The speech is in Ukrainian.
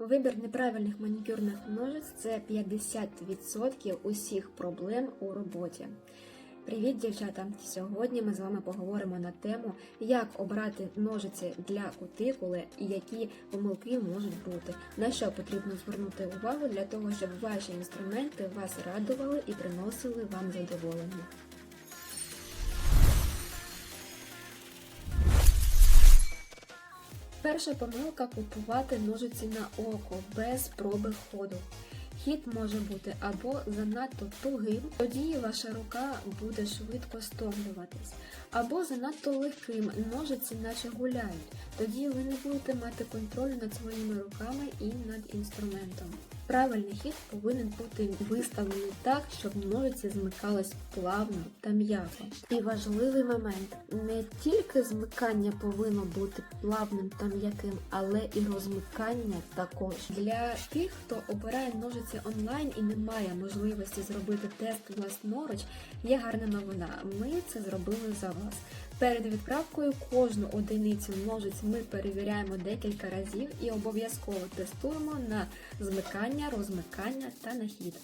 Вибір неправильних манікюрних ножиць це 50% усіх проблем у роботі. Привіт, дівчата! Сьогодні ми з вами поговоримо на тему, як обрати ножиці для кутикули і які помилки можуть бути, на що потрібно звернути увагу для того, щоб ваші інструменти вас радували і приносили вам задоволення. Перша помилка купувати ножиці на око без проби ходу. Хід може бути або занадто тугим, тоді ваша рука буде швидко стомлюватись, або занадто легким, ножиці наче гуляють. Тоді ви не будете мати контролю над своїми руками і над інструментом. Правильний хід повинен бути виставлений так, щоб ножиці змикались плавно та м'яко. І важливий момент: не тільки змикання повинно бути плавним та м'яким, але і розмикання також. Для тих, хто обирає ножиці онлайн і не має можливості зробити тест власноруч, є гарна новина. Ми це зробили за вас. Перед відправкою кожну одиницю ножиць ми перевіряємо декілька разів і обов'язково тестуємо на змикання, розмикання та на хід.